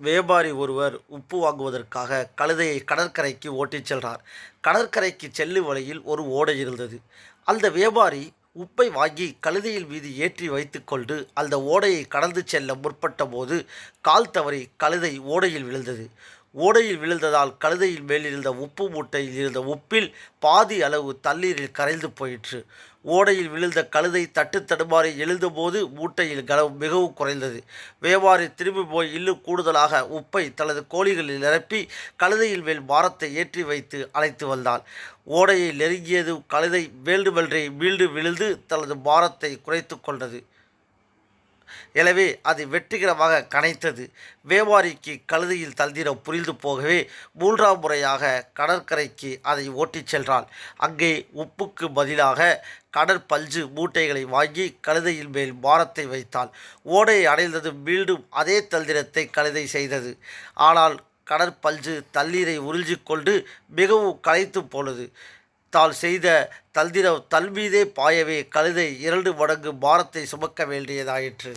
வியாபாரி ஒருவர் உப்பு வாங்குவதற்காக கழுதையை கடற்கரைக்கு ஓட்டிச் சென்றார் கடற்கரைக்கு செல்லும் வழியில் ஒரு ஓடை இருந்தது. அந்த வியாபாரி உப்பை வாங்கி கழுதையில் மீது ஏற்றி வைத்துக்கொண்டு அந்த ஓடையை கடந்து செல்ல முற்பட்ட போது கால் தவறி கழுதை ஓடையில் விழுந்தது. ஓடையில் விழுந்ததால் கழுதையின் மேலிருந்த உப்பு மூட்டையில் இருந்த உப்பில் பாதி அளவு தண்ணீரில் கரைந்து போயிற்று. ஓடையில் விழுந்த கழுதை தட்டு தடுமாறி எழுந்தபோது மூட்டையில் கனம் மிகவும் குறைந்தது. வியாபாரி திரும்பி போய் இன்னும் கூடுதலாக உப்பை தனது கோழிகளில் நிரப்பி கழுதையில் மேல் பாரத்தை ஏற்றி வைத்து அழைத்து வந்தான். ஓடையை நெருங்கியது கழுதை வேண்டுமென்றே மீண்டும் விழுந்து தனது பாரத்தை குறைத்து கொண்டது. எனவே அது வெற்றிகரமாக கனைத்தது. வியாபாரிக்கு கழுதையில் தந்திரம் புரிந்து போகவே மூன்றாம் முறையாக கடற்கரைக்கு அதை ஓட்டிச் சென்றாள். அங்கே உப்புக்கு பதிலாக கடற்பஞ்சு மூட்டைகளை வாங்கி கழுதையின் மேல் பாரத்தை வைத்தாள். ஓடையை அடைந்தது மீண்டும் அதே தந்திரத்தை கழுதை செய்தது. ஆனால் கடற்பஞ்சு தண்ணீரை உறிஞ்சிக்கொண்டு மிகவும் களைத்து போனது. தால் செய்த தல்திரவ் தல்மீதே பாயவே கழுதை இரண்டு மடங்கு பாரத்தை சுமக்க வேண்டியதாயிற்று.